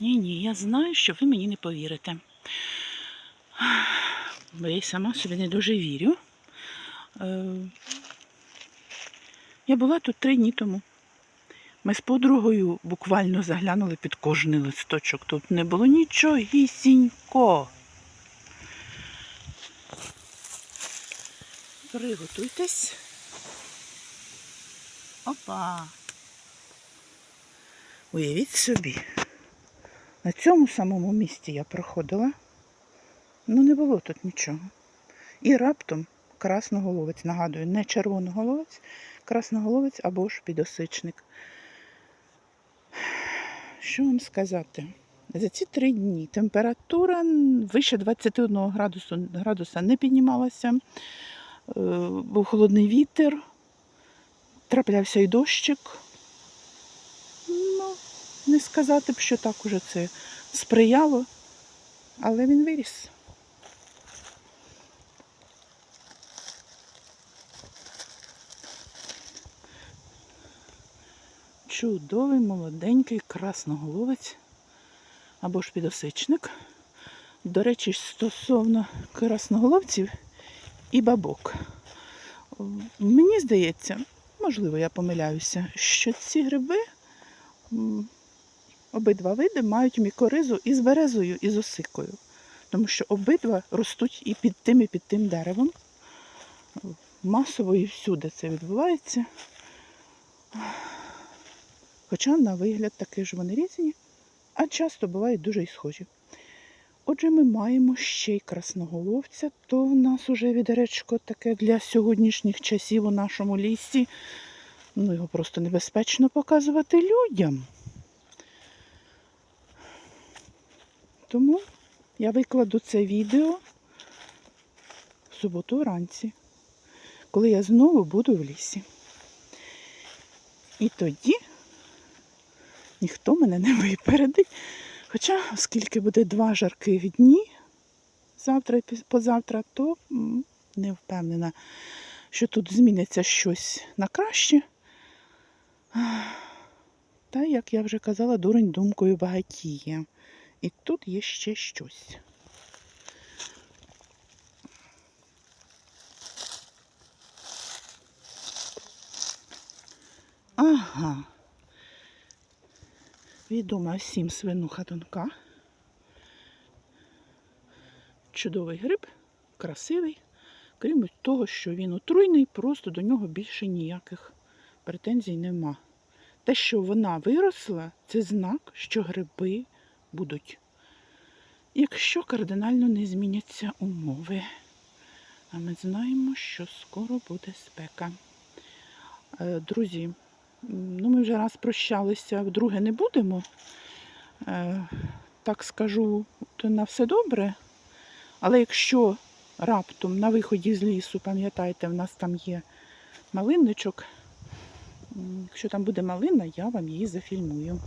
Ні, ні, я знаю, що ви мені не повірите. Бо я сама собі не дуже вірю. Е, Я була тут три дні тому. Ми з подругою буквально заглянули під кожний листочок. Тут не було нічогісінько. Приготуйтесь. Опа. Уявіть собі, на цьому самому місці я проходила. Ну, не було тут нічого. І раптом красноголовець, нагадую, не червоноголовець, красноголовець або ж підосичник. Що вам сказати? За ці три дні температура вище 21 градусу, градуса не піднімалася, е, був холодний вітер, траплявся і дощик. Не сказати б, що так уже це сприяло, але він виріс. Чудовий молоденький красноголовець або ж підосичник. До речі, стосовно красноголовців і бабок. Мені здається, можливо, я помиляюся, що ці гриби, обидва види, мають мікоризу із березою, і з осикою. Тому що обидва ростуть і під тим, і під тим деревом. Масово і всюди це відбувається. Хоча на вигляд таки ж вони різні, а часто бувають дуже й схожі. Отже, ми маємо ще й красноголовця, то в нас уже відеречко таке для сьогоднішніх часів у нашому лісі. Ну, його просто небезпечно показувати людям. Тому я викладу це відео в суботу вранці, коли я знову буду в лісі. І тоді ніхто мене не випередить. Хоча, оскільки буде два жарких дні завтра і позавтра, то не впевнена, що тут зміниться щось на краще. Та, як я вже казала, дурень думкою багатіє. І тут є ще щось. Ага. Відома всім свинуха тонка. Чудовий гриб, красивий. Крім того, що він отруйний, просто до нього більше ніяких претензій нема. Те, що вона виросла, це знак, що гриби будуть. Якщо кардинально не зміняться умови. А ми знаємо, що скоро буде спека. Е, Друзі, ну ми вже раз прощалися, вдруге не будемо. Е, Так скажу, то на все добре. Але якщо раптом на виході з лісу, пам'ятаєте, в нас там є малинничок. Якщо там буде малина, я вам її зафільмую.